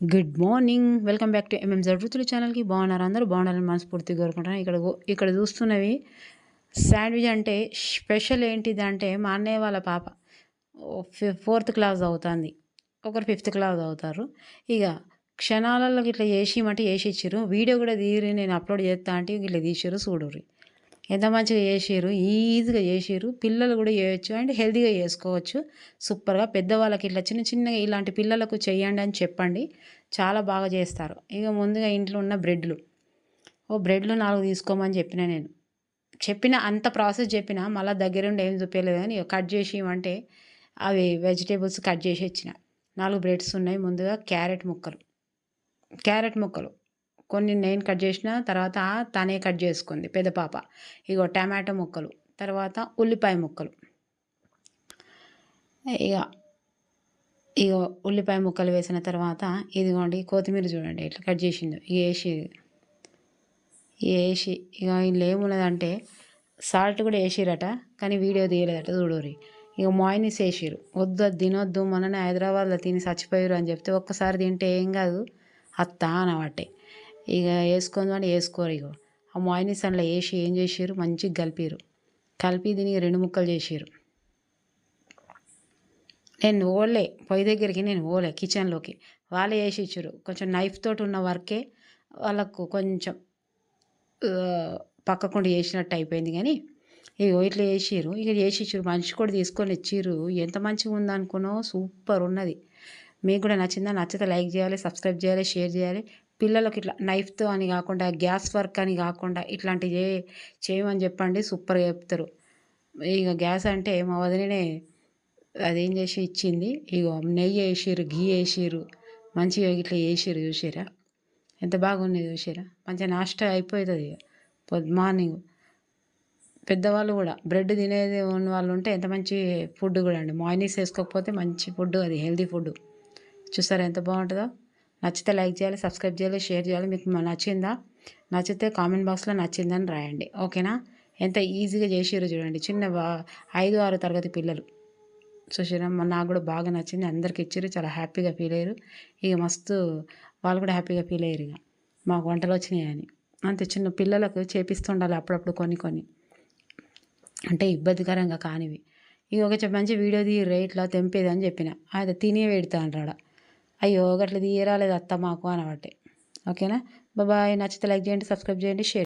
Good morning welcome back to MM జరుతుల ఛానల్కి బాగున్నారు అందరూ? బాగున్నారని మనస్ఫూర్తిగా కోరుకుంటున్నాను. ఇక్కడ ఇక్కడ చూస్తున్నవి శాండ్విచ్ అంటే స్పెషల్ ఏంటిది అంటే మా అన్నయ్య వాళ్ళ పాప ఫోర్త్ క్లాస్ అవుతుంది. ఒకరు ఫిఫ్త్ క్లాస్ అవుతారు. ఇక క్షణాలలో ఇట్లా చేసి మట్టి చేసి ఇచ్చారు వీడియో కూడా తీరి నేను అప్లోడ్ చేస్తా అంటే ఇట్లా తీసారు చూడరు ఎంత మంచిగా చేసారు ఈజీగా చేసారు పిల్లలు కూడా చేయొచ్చు అండ్ హెల్తీగా చేసుకోవచ్చు. సూపర్గా పెద్దవాళ్ళకి ఇట్లా చిన్న చిన్నగా ఇలాంటి పిల్లలకు చేయండి అని చెప్పండి. చాలా బాగా చేస్తారు. ఇక ముందుగా ఇంట్లో ఉన్న బ్రెడ్లు. ఓ బ్రెడ్లు నాలుగు తీసుకోమని చెప్పిన నేను. చెప్పిన అంత ప్రాసెస్ చెప్పిన మళ్ళీ దగ్గరుండి ఏం చూపించలేదు కానీ కట్ చేసి ఇవ్వంటే అవి వెజిటేబుల్స్ కట్ చేసి ఇచ్చిన. నాలుగు బ్రెడ్స్ ఉన్నాయి. ముందుగా క్యారెట్ ముక్కలు. క్యారెట్ ముక్కలు. కొన్ని నేను కట్ చేసిన తర్వాత తనే కట్ చేసుకుంది పెద్ద పాప. ఇగో టమాటో ముక్కలు తర్వాత ఉల్లిపాయ ముక్కలు. ఇక ఇక ఉల్లిపాయ ముక్కలు వేసిన తర్వాత ఇదిగోండి కొత్తిమీర చూడండి ఇట్లా కట్ చేసింది. ఇక వేసి వేసి ఇక ఇందులో ఏమున్నదంటే సాల్ట్ కూడా వేసిరట కానీ వీడియో తీయలేదట చూడరి ఇక మాయినీస్ వేసిరు వద్దు తినొద్దు మననే హైదరాబాద్లో తిని చచ్చిపోయారు అని చెప్తే ఒక్కసారి తింటే ఏం కాదు అత్త అనబట్టే. ఇక వేసుకొని అని వేసుకోరు ఇక ఆ మాయినీస్ అందులో వేసి ఏం చేసారు మంచిగా కలిపారు కలిపి దీనికి రెండు ముక్కలు చేసారు నేను ఓలే పొయ్యి దగ్గరికి నేను ఓలే కిచెన్లోకి వాళ్ళే వేసి ఇచ్చారు కొంచెం నైఫ్ తోటి ఉన్న వర్కే వాళ్ళకు కొంచెం పక్కకుండా చేసినట్టు అయిపోయింది కానీ ఇక ఇట్లా వేసిర్రు ఇక చేసి ఇచ్చారు మనిషి కూడా తీసుకొని ఇచ్చిర్రు. ఎంత మంచిగా ఉందనుకున్నావు సూపర్ ఉన్నది. మీకు కూడా నచ్చిందా? నచ్చితే లైక్ చేయాలి సబ్స్క్రైబ్ చేయాలి షేర్ చేయాలి. పిల్లలకి ఇట్లా నైఫ్తో అని కాకుండా గ్యాస్ వర్క్ అని కాకుండా ఇట్లాంటివి చే చేయమని చెప్పండి సూపర్గా చెప్తారు. ఇక గ్యాస్ అంటే మా వదిననే అదేం చేసి ఇచ్చింది? ఇక నెయ్యి వేసిర్రు ఘీ వేసిర్రు మంచిగా ఇట్లా వేసిర్రు చూసారా ఎంత బాగుంది చూసారా మంచిగా నాష్ట అయిపోతుంది ఇక. పొద్దు మార్నింగ్ పెద్దవాళ్ళు కూడా బ్రెడ్ తినేది ఉన్న వాళ్ళు ఉంటే ఎంత మంచి ఫుడ్ కూడా అండి. మార్నింగ్స్ వేసుకోకపోతే మంచి ఫుడ్ అది హెల్తీ ఫుడ్ చూసారా ఎంత బాగుంటుందో? నచ్చితే లైక్ చేయాలి సబ్స్క్రైబ్ చేయాలి షేర్ చేయాలి. మీకు నచ్చిందా? నచ్చితే కామెంట్ బాక్స్లో నచ్చిందని రాయండి. ఓకేనా? ఎంత ఈజీగా చేసారో చూడండి. చిన్న ఐదు ఆరు తరగతి పిల్లలు. చూసారా నాకు కూడా బాగా నచ్చింది. అందరికి ఇచ్చారు చాలా హ్యాపీగా ఫీల్ అయ్యారు. ఇక మస్తు వాళ్ళు కూడా హ్యాపీగా ఫీల్ అయ్యారు ఇక. మాకు వంటలు వచ్చినాయని అంతే చిన్న పిల్లలకు చేపిస్తుండాలి అప్పుడప్పుడు కొన్ని కొన్ని అంటే ఇబ్బందికరంగా కానివి. ఇక ఒక మంచి వీడియో తీయరు ఇట్లా తెంపేది అని చెప్పిన. అది తినే పెడతా అంటాడు అయ్యో గట్ల తీయరాలేదు అత్త మాకు అనబట్టే. ఓకేనా? బాబాయ్ నచ్చితే లైక్ చేయండి సబ్స్క్రైబ్ చేయండి షేర్